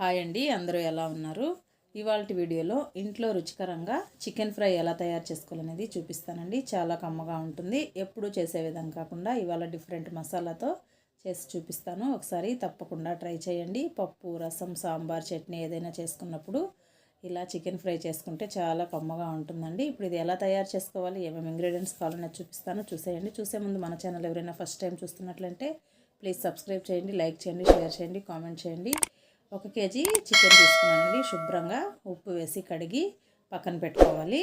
Hi అండి అందరూ ఎలా ఉన్నారు? ఇవాళ వీడియోలో ఇంట్లో రుచికరంగా చికెన్ ఫ్రై ఎలా తయారు చేసుకోవాలనేది చూపిస్తానండి. చాలా కమ్మగా ఉంటుంది. ఎప్పుడూ చేసే విధంగా కాకుండా ఇవాళ డిఫరెంట్ మసాలాతో చేసి చూపిస్తాను. ఒకసారి తప్పకుండా ట్రై చేయండి. పప్పు రసం సాంబార్ చట్నీ ఏదైనా చేసుకున్నప్పుడు ఇలా చికెన్ ఫ్రై చేసుకుంటే చాలా కమ్మగా ఉంటుందండి. ఇప్పుడు ఇది ఎలా తయారు చేసుకోవాలి ఏమేమి ఇంగ్రీడియంట్స్ కావాలనేది చూపిస్తాను. చూసేయండి. చూసే ముందు మన ఛానల్ ఎవరైనా ఫస్ట్ టైం చూస్తున్నట్లయితే ప్లీజ్ సబ్స్క్రైబ్ చేయండి లైక్ చేయండి షేర్ చేయండి కామెంట్ చేయండి. ఒక కేజీ చికెన్ తీసుకున్నానండి. శుభ్రంగా ఉప్పు వేసి కడిగి పక్కన పెట్టుకోవాలి.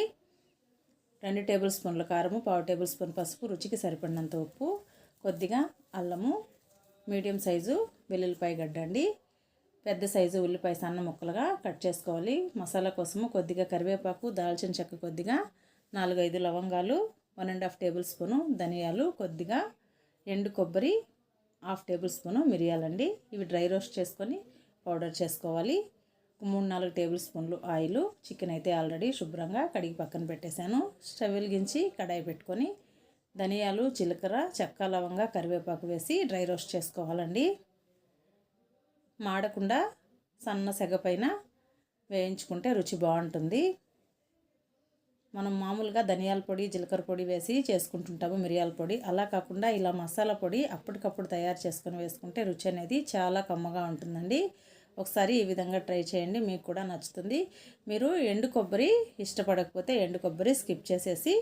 రెండు టేబుల్ స్పూన్ల కారము పావు టేబుల్ స్పూన్ పసుపు రుచికి సరిపడినంత ఉప్పు కొద్దిగా అల్లము మీడియం సైజు వెల్లుల్లిపాయ గడ్డ అండి. పెద్ద సైజు ఉల్లిపాయ సన్న ముక్కలుగా కట్ చేసుకోవాలి. మసాలా కోసము కొద్దిగా కరివేపాకు దాల్చిన చెక్క కొద్దిగా నాలుగు ఐదు లవంగాలు one and half tablespoon ధనియాలు కొద్దిగా ఎండు కొబ్బరి హాఫ్ టేబుల్ స్పూను మిరియాలండి. ఇవి డ్రై రోస్ట్ చేసుకొని పౌడర్ చేసుకోవాలి. మూడు నాలుగు టేబుల్ స్పూన్లు ఆయిల్. చికెన్ అయితే ఆల్రెడీ శుభ్రంగా కడిగి పక్కన పెట్టేశాను. స్టవ్ వెలిగించి కడాయి పెట్టుకొని ధనియాలు జీలకర్ర చెక్క లవంగా కరివేపాకు వేసి డ్రై రోస్ట్ చేసుకోవాలండి. మాడకుండా సన్న సెగ పైన వేయించుకుంటే రుచి బాగుంటుంది. మనం మామూలుగా ధనియాల పొడి జీలకర్ర పొడి వేసి చేసుకుంటుంటాము మిరియాల పొడి. అలా కాకుండా ఇలా మసాలా పొడి అప్పటికప్పుడు తయారు చేసుకొని వేసుకుంటే రుచి అనేది చాలా కమ్మగా ఉంటుందండి. ఒకసారి ఈ విధంగా ట్రై చేయండి మీకు కూడా నచ్చుతుంది. మీరు ఎండు కొబ్బరి ఇష్టపడకపోతే ఎండు కొబ్బరి స్కిప్ చేసేసి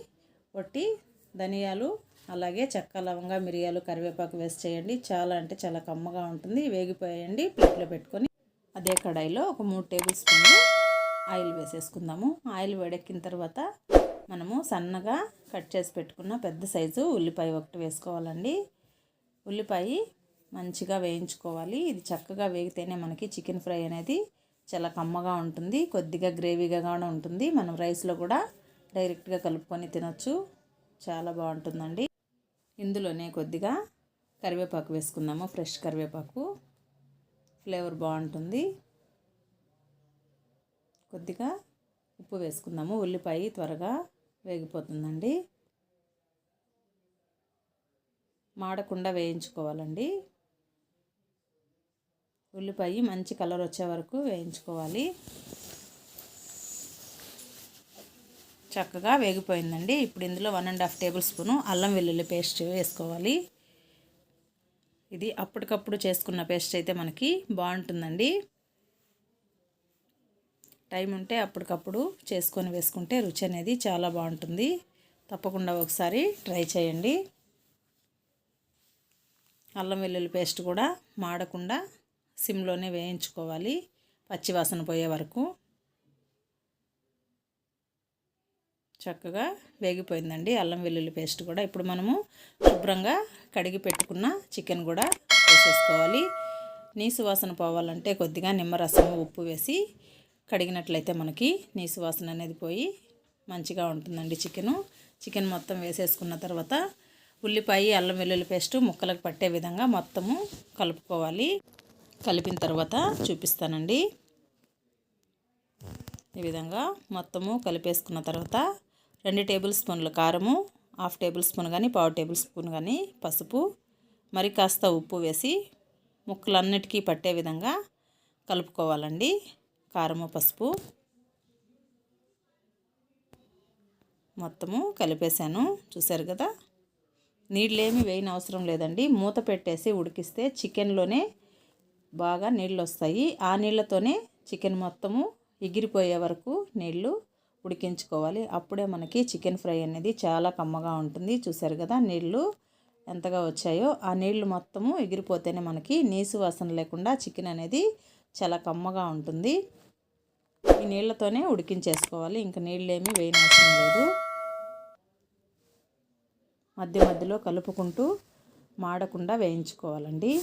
ఒట్టి ధనియాలు అలాగే చెక్క లవంగా మిరియాలు కరివేపాకు వేసి చేయండి. చాలా అంటే చాలా కమ్మగా ఉంటుంది. వేగిపోయండి ప్లేట్లో పెట్టుకొని అదే కడాయిలో ఒక మూడు టేబుల్ స్పూన్లు ఆయిల్ వేసేసుకుందాము. ఆయిల్ వేడెక్కిన తర్వాత మనము సన్నగా కట్ చేసి పెట్టుకున్న పెద్ద సైజు ఉల్లిపాయ ఒకటి వేసుకోవాలండి. ఉల్లిపాయ మంచిగా వేయించుకోవాలి. ఇది చక్కగా వేగితేనే మనకి చికెన్ ఫ్రై అనేది చాలా కమ్మగా ఉంటుంది. కొద్దిగా గ్రేవీగా కూడా ఉంటుంది. మనం రైస్లో కూడా డైరెక్ట్గా కలుపుకొని తినొచ్చు. చాలా బాగుంటుందండి. ఇందులోనే కొద్దిగా కరివేపాకు వేసుకుందాము. ఫ్రెష్ కరివేపాకు. ఫ్లేవర్ బాగుంటుంది. కొద్దిగా ఉప్పు వేసుకుందాము. ఉల్లిపాయ త్వరగా వేగిపోతుందండి. మాడకుండా వేయించుకోవాలండి. ఉల్లిపాయ మంచి కలర్ వచ్చే వరకు వేయించుకోవాలి. చక్కగా వేగిపోయిందండి. ఇప్పుడు ఇందులో one and half tablespoon అల్లం వెల్లుల్లి పేస్ట్ వేసుకోవాలి. ఇది అప్పటికప్పుడు చేసుకున్న పేస్ట్ అయితే మనకి బాగుంటుందండి. టైం ఉంటే అప్పటికప్పుడు చేసుకొని వేసుకుంటే రుచి అనేది చాలా బాగుంటుంది. తప్పకుండా ఒకసారి ట్రై చేయండి. అల్లం వెల్లుల్లి పేస్ట్ కూడా మాడకుండా సిమ్లోనే వేయించుకోవాలి. పచ్చివాసన పోయే వరకు. చక్కగా వేగిపోయిందండి. అల్లం వెల్లుల్లి పేస్ట్ కూడా. ఇప్పుడు మనము శుభ్రంగా కడిగి పెట్టుకున్న చికెన్ కూడా వేసేసుకోవాలి. నీసు వాసన పోవాలంటే కొద్దిగా నిమ్మరసం ఉప్పు వేసి కడిగినట్లయితే మనకి నీసు వాసన అనేది పోయి మంచిగా ఉంటుందండి చికెను. చికెన్ మొత్తం వేసేసుకున్న తర్వాత ఉల్లిపాయ అల్లం వెల్లుల్లి పేస్ట్ ముక్కలకు పట్టే విధంగా మొత్తము కలుపుకోవాలి. కలిపిన తర్వాత చూపిస్తానండి. ఈ విధంగా మొత్తము కలిపేసుకున్న తర్వాత రెండు టేబుల్ స్పూన్ల కారము హాఫ్ టేబుల్ స్పూన్ కానీ పావు టేబుల్ స్పూన్ కానీ పసుపు మరి కాస్త ఉప్పు వేసి ముక్కలన్నిటికీ పట్టే విధంగా కలుపుకోవాలండి. కారము పసుపు మొత్తము కలిపేశాను. చూసారు కదా? నీళ్ళేమి వేయని అవసరం లేదండి. మూత పెట్టేసి ఉడికిస్తే చికెన్లోనే బాగా నీళ్ళు వస్తాయి ఆ నీళ్ళతోనే చికెన్ మొత్తము ఎగిరిపోయే వరకు నీళ్ళు ఉడికించుకోవాలి. అప్పుడే మనకి చికెన్ ఫ్రై అనేది చాలా కమ్మగా ఉంటుంది. చూసారు కదా నీళ్ళు ఎంతగా వచ్చాయో. ఆ నీళ్ళు మొత్తము ఎగిరిపోతేనే మనకి నీసు వాసన లేకుండా చికెన్ అనేది చాలా కమ్మగా ఉంటుంది. ఈ నీళ్ళతోనే ఉడికించేసుకోవాలి. ఇంకా నీళ్ళు వేయనవసరం లేదు. మధ్య మధ్యలో కలుపుకుంటూ మాడకుండా వేయించుకోవాలండి.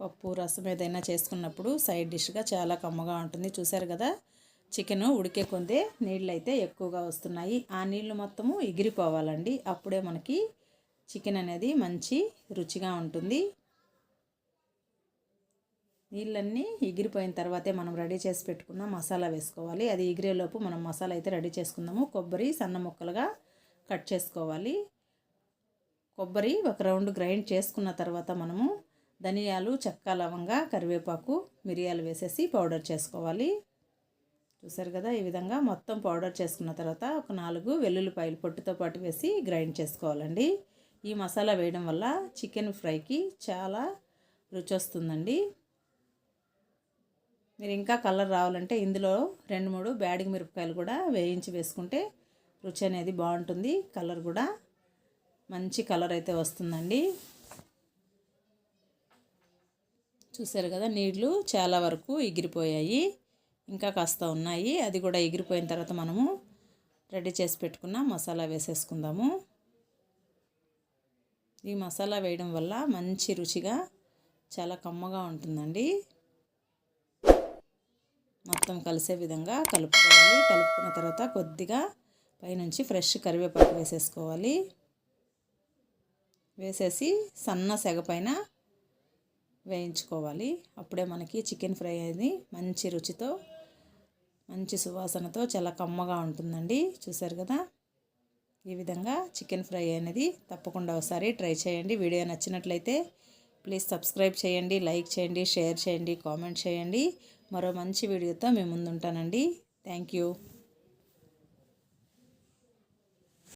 పప్పు రసం ఏదైనా చేసుకున్నప్పుడు సైడ్ డిష్గా చాలా కమ్మగా ఉంటుంది. చూసారు కదా? చికెన్ ఉడికే కొందే నీళ్ళు అయితే ఎక్కువగా వస్తున్నాయి. ఆ నీళ్ళు మొత్తము ఎగిరిపోవాలండి. అప్పుడే మనకి చికెన్ అనేది మంచి రుచిగా ఉంటుంది. నీళ్ళన్నీ ఎగిరిపోయిన తర్వాతే మనం రెడీ చేసి పెట్టుకున్న మసాలా వేసుకోవాలి. అది ఎగిరేలోపు మనం మసాలా అయితే రెడీ చేసుకుందాము. కొబ్బరి సన్న ముక్కలుగా కట్ చేసుకోవాలి. కొబ్బరి ఒక రౌండ్ గ్రైండ్ చేసుకున్న తర్వాత మనము ధనియాలు చెక్క లవంగా కరివేపాకు మిరియాలు వేసేసి పౌడర్ చేసుకోవాలి. చూసారు కదా ఈ విధంగా మొత్తం పౌడర్ చేసుకున్న తర్వాత ఒక నాలుగు వెల్లుల్లిపాయలు పొట్టుతో పాటు వేసి గ్రైండ్ చేసుకోవాలండి. ఈ మసాలా వేయడం వల్ల చికెన్ ఫ్రైకి చాలా రుచి వస్తుందండి మీరు ఇంకా కలర్ రావాలంటే ఇందులో రెండు మూడు బ్యాడిగి మిరపకాయలు కూడా వేయించి వేసుకుంటే రుచి అనేది బాగుంటుంది. కలర్ కూడా మంచి కలర్ అయితే వస్తుందండి. చూసారు కదా నీళ్ళు చాలా వరకు ఎగిరిపోయాయి. ఇంకా కాస్త ఉన్నాయి. అది కూడా ఎగిరిపోయిన తర్వాత మనము రెడీ చేసి పెట్టుకున్న మసాలా వేసేసుకుందాము. ఈ మసాలా వేయడం వల్ల మంచి రుచిగా చాలా కమ్మగా ఉంటుందండి. మొత్తం కలిసే విధంగా కలుపుకోవాలి. కలుపుకున్న తర్వాత కొద్దిగా పైనుంచి ఫ్రెష్ కరివేపాకు వేసేసుకోవాలి. వేసేసి సన్న సెగ పైన వేయించుకోవాలి. అప్పుడే మనకి చికెన్ ఫ్రై అనేది మంచి రుచితో మంచి సువాసనతో చాలా కమ్మగా ఉంటుందండి. చూసారు కదా? ఈ విధంగా చికెన్ ఫ్రై అనేది తప్పకుండా ఒకసారి ట్రై చేయండి. వీడియో నచ్చినట్లయితే ప్లీజ్ సబ్స్క్రైబ్ చేయండి లైక్ చేయండి షేర్ చేయండి కామెంట్ చేయండి. మరో మంచి వీడియోతో మేము ముందుంటానండి. Thank you.